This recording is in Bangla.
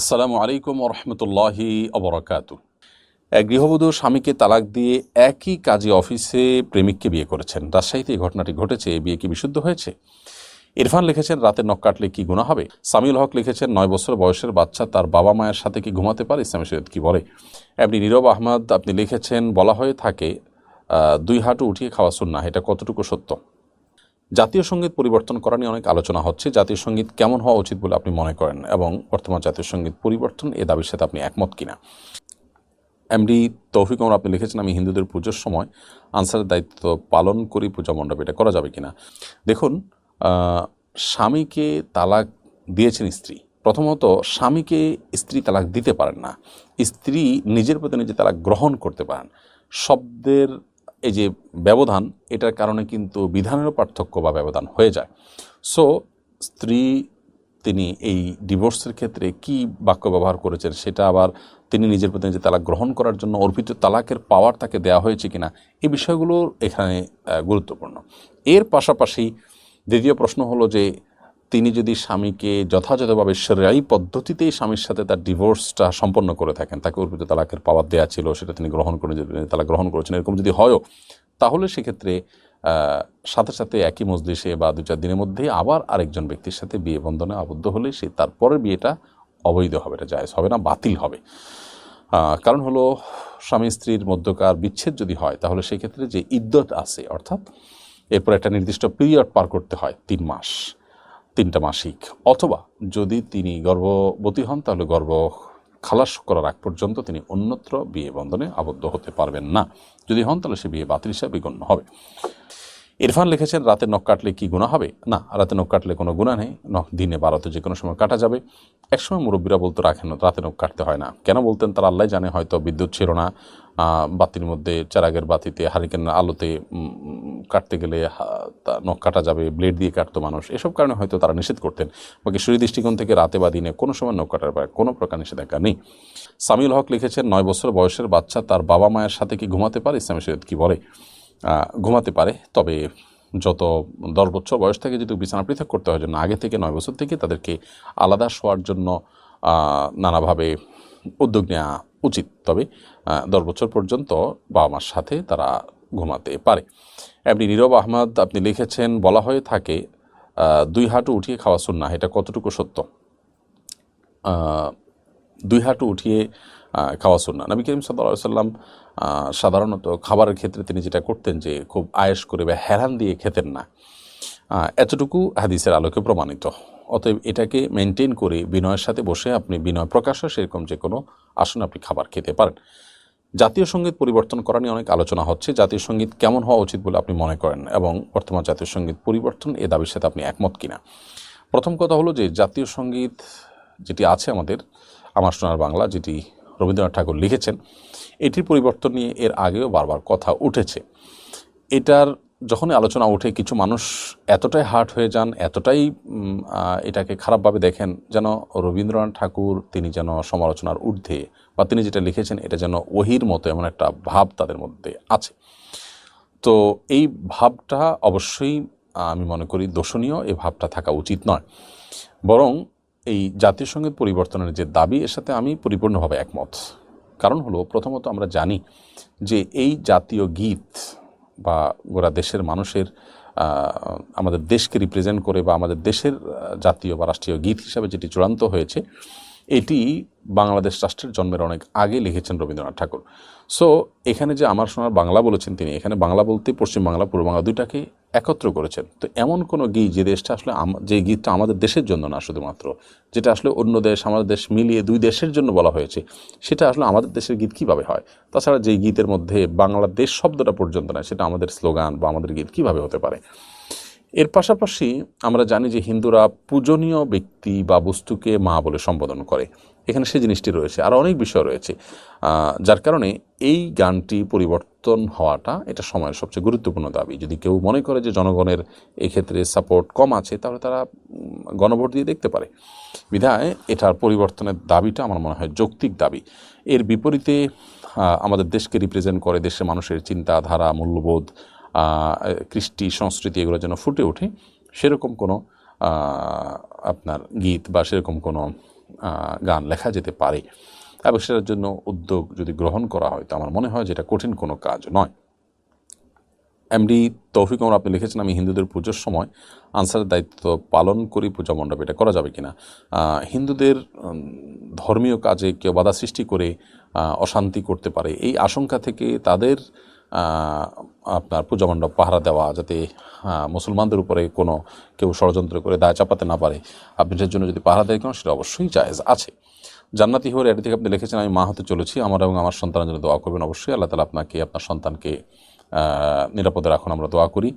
আসসালামু আলাইকুম রহমতুল্লাহি অবরাকাতু এক গৃহবধূ স্বামীকে তালাক দিয়ে একই কাজী অফিসে প্রেমিককে বিয়ে করেছেন। রাজশাহীতে এই ঘটনাটি ঘটেছে এই বিয়ে কি বিশুদ্ধ হয়েছে? ইরফান লিখেছেন, রাতে নখ কাটলে কি গুণা হবে? সামিউল হক লিখেছেন, নয় বছর বয়সের বাচ্চা তার বাবা মায়ের সাথে কি ঘুমাতে পারে? ইসলামী শরীয়ত কি বলে? আপনি নীরব আহমদ, আপনি লিখেছেন, বলা হয়ে থাকে দুই হাঁটু উঠিয়ে খাওয়া সুন্না এটা কতটুকু সত্য? জাতীয় সংগীত পরিবর্তন করা নিয়ে অনেক আলোচনা হচ্ছে। জাতীয় সংগীত কেমন হওয়া উচিত বলে আপনি মনে করেন? এবং বর্তমান জাতীয় সংগীত পরিবর্তন এ দাবির সাথে আপনি একমত কিনা? এমডি তৌফিক ওমর, আপনি লিখেছেন, আমি হিন্দুদের পুজোর সময় আনসারের দায়িত্ব পালন করি, পূজা মণ্ডপে এটা করা যাবে কিনা? দেখুন স্বামীকে তালাক দিয়েছেন স্ত্রী। প্রথমত, স্বামীকে স্ত্রী তালাক দিতে পারেন না। স্ত্রী নিজের প্রতি নিজে তালাক গ্রহণ করতে পারেন। শব্দের এই যে ব্যবধান, এটার কারণে কিন্তু বিধানেরও পার্থক্য বা ব্যবধান হয়ে যায়। সো স্ত্রী, তিনি এই ডিভোর্সের ক্ষেত্রে কি বাক্য ব্যবহার করেছেন, সেটা আবার তিনি নিজের প্রতি নিজে তালাক গ্রহণ করার জন্য অর্পিত তালাকের পাওয়ার তাকে দেওয়া হয়েছে কিনা, এই বিষয়গুলো এখানে গুরুত্বপূর্ণ। এর পাশাপাশি দ্বিতীয় প্রশ্ন হলো যে তিনি যদি স্বামীকে যথাযথভাবে সেরাই পদ্ধতিতেই স্বামীর সাথে তার ডিভোর্সটা সম্পন্ন করে থাকেন, তাকে অর্পিত তালাকের পাওয়ার দেওয়া ছিল, সেটা তিনি গ্রহণ করে, তালাক গ্রহণ করেছেন, এরকম যদি হয়ও, তাহলে সেক্ষেত্রে সাথে সাথে একই মজলিসে বা দু চার দিনের মধ্যেই আবার আরেকজন ব্যক্তির সাথে বিয়ে বন্ধনে আবদ্ধ হলে সে তারপরের বিয়েটা অবৈধ হবে, এটা জায়জ হবে না, বাতিল হবে। কারণ হলো, স্বামী স্ত্রীর মধ্যকার বিচ্ছেদ যদি হয়, তাহলে সেক্ষেত্রে যে ইদ্যত আছে, অর্থাৎ এরপর একটা নির্দিষ্ট পিরিয়ড পার করতে হয়, তিন মাস। তিনটা মাসিক। অথবা যদি তিনি গর্ভবতী হন, তাহলে গর্ভ খালাস করার আগ পর্যন্ত তিনি অন্যত্র বিয়ে বন্ধনে আবদ্ধ হতে পারবেন না। যদি হন, তাহলে সে বিয়ে বাতিল হিসাবে গণ্য হবে। ইরফান লিখেছেন, রাতে নখ কাটলে কি গুণা হবে? না, রাতে নখ কাটলে কোনো গুণা নেই। নখ দিনে বারোতে যে কোনো সময় কাটা যাবে। একসময় মুরব্বীরা বলতো, রাখেন, রাতে নখ কাটতে হয় না। কেন বলতেন, তারা আল্লাহ জানে, হয়তো বিদ্যুৎ ছিল না বাতির মধ্যে, চারাগের বাতিতে হারিকেনের আলোতে কাটতে গেলে নখ কাটা যাবে ব্লেড দিয়ে কাটতো মানুষ। এসব কারণে হয়তো তারা নিষেধ করতেন। বাকি শরীর দৃষ্টিকোণ থেকে রাতে বা দিনে কোনো সময় নখ কাটার ব্যাপারে কোনো প্রকার নিষেধাজ্ঞা নেই। সামিউল হক লিখেছেন, নয় বছর বয়সের বাচ্চা তার বাবা মায়ের সাথে কি ঘুমাতে পারে? ইসলামী শরীয়ত কি বলে? ঘুমাতে পারে, তবে যত দশ বছর বয়স থেকে যদি বিছানা পৃথক করতে হয় জন্য আগে থেকে নয় বছর থেকে তাদেরকে আলাদা শোয়ার জন্য নানাভাবে উদ্যোগ নেওয়া উচিত। তবে দশ বছর পর্যন্ত বাবা মার সাথে তারা ঘুমাতে পারে। আপনি নীরব আহমদ, আপনি লিখেছেন, বলা হয়ে থাকে দুই হাঁটু উঠিয়ে খাওয়া সুন্না এটা কতটুকু সত্য? দুই হাঁটু উঠিয়ে খাওয়া সুন্না নবী করিম সাল্লাহ সাল্লাম সাধারণত খাবারের ক্ষেত্রে তিনি যেটা করতেন যে, খুব আয়েস করে বা হেরান দিয়ে খেতেন না। এতটুকু হাদিসের আলোকে প্রমাণিত। অতএব এটাকে মেনটেন করে বিনয়ের সাথে বসে আপনি বিনয় প্রকাশ্য সেরকম যে কোনো আসনে আপনি খাবার খেতে পারেন। জাতীয় সংগীত পরিবর্তন করা নিয়ে অনেক আলোচনা হচ্ছে। জাতীয় সংগীত কেমন হওয়া উচিত বলে আপনি মনে করেন? এবং বর্তমান জাতীয় সংগীত পরিবর্তন এ দাবির সাথে আপনি একমত কিনা? প্রথম কথা হলো যে, জাতীয় সংগীত যেটি আছে আমাদের, আমার সোনার বাংলা, যেটি রবীন্দ্রনাথ ঠাকুর লিখেছেন, এটির পরিবর্তন নিয়ে এর আগেও বারবার কথা উঠেছে। এটার যখনই আলোচনা ওঠে, কিছু মানুষ এতটাই হার্ট হয়ে যান, এতটাই এটাকে খারাপভাবে দেখেন যেন রবীন্দ্রনাথ ঠাকুর তিনি যেন সমালোচনার ঊর্ধ্বে বা তিনি যেটা লিখেছেন এটা যেন ওহির মতো এমন একটা ভাব তাদের মধ্যে আছে। তো এই ভাবটা অবশ্যই আমি মনে করি দোষণীয়, এই ভাবটা থাকা উচিত নয়। বরং এই জাতীয় সংগীত পরিবর্তনের যে দাবি, এর সাথে আমি পরিপূর্ণভাবে একমত। কারণ হলো, প্রথমত আমরা জানি যে এই জাতীয় গীত বা গোড়া দেশের মানুষের আমাদের দেশকে রিপ্রেজেন্ট করে বা আমাদের দেশের জাতীয় বা রাষ্ট্রীয় গীত হিসাবে যেটি চূড়ান্ত হয়েছে এটি বাংলাদেশ রাষ্ট্রের জন্মের অনেক আগে লিখেছেন রবীন্দ্রনাথ ঠাকুর। সো এখানে যে আমার সোনার বাংলা বলেছেন তিনি, এখানে বাংলা বলতে পশ্চিম বাংলা, পূর্ব বাংলা দুইটাকে একত্র করেছেন। তো এমন কোনো গীত যে দেশটা আসলে যে গীতটা আমাদের দেশের জন্য না শুধুমাত্র, যেটা আসলে অন্য দেশ, আমাদের দেশ মিলিয়ে দুই দেশের জন্য বলা হয়েছে, সেটা আসলে আমাদের দেশের গীত কীভাবে হয়? তাছাড়া যে গীতের মধ্যে বাংলাদেশ শব্দটা পর্যন্ত না সেটা আমাদের স্লোগান বা আমাদের গীত কীভাবে হতে পারে? এর পাশাপাশি আমরা জানি যে হিন্দুরা পূজনীয় ব্যক্তি বা বস্তুকে মা বলে সম্বোধন করে। এখানে সেই জিনিসটি রয়েছে। আর অনেক বিষয় রয়েছে। যার কারণে এই গানটি পরিবর্তন হওয়াটা এটা সময়ের সবচেয়ে গুরুত্বপূর্ণ দাবি। যদি কেউ মনে করে যে জনগণের এক্ষেত্রে সাপোর্ট কম আছে, তাহলে তারা গণভোট দিয়ে দেখতে পারে। বিধায় এটার পরিবর্তনের দাবিটা আমার মনে হয় যৌক্তিক দাবি। এর বিপরীতে আমাদের দেশকে রিপ্রেজেন্ট করে দেশের মানুষের চিন্তাধারা, মূল্যবোধ কৃষ্টি সংস্কৃতি এগুলো যেন ফুটে ওঠে, সেরকম কোনো আপনার গীত বা সেরকম কোনো গান লেখা যেতে পারে। এবং সেটার জন্য উদ্যোগ যদি গ্রহণ করা হয়, তো আমার মনে হয় যেটা কঠিন কোনো কাজ নয়। এমডি তৌফিক ওমর, আপনি লিখেছেন, আমি হিন্দুদের পুজোর সময় আনসারের দায়িত্ব পালন করি, পূজা মণ্ডপে। এটা করা যাবে কিনা? হিন্দুদের ধর্মীয় কাজে কেউ বাধা সৃষ্টি করে অশান্তি করতে পারে, এই আশঙ্কা থেকে তাদের আপনার পূজা মণ্ডপ পাহারা দেওয়া যাতে মুসলমানদের উপরে কোনো কেউ ষড়যন্ত্র করে দায় চাপাতে না পারে, আপনি সেটার জন্য যদি পাহারা দেয় কেন, সেটা অবশ্যই জায়েজ আছে। জান্নাতি হওয়ার এটি থেকে আপনি লিখেছেন, আমি মা হতে চলেছি, আমার এবং আমার সন্তানের জন্য দোয়া করবেন। অবশ্যই আল্লাহ তালা আপনাকে, আপনার সন্তানকে নিরাপদে রাখুন, আমরা দোয়া করি।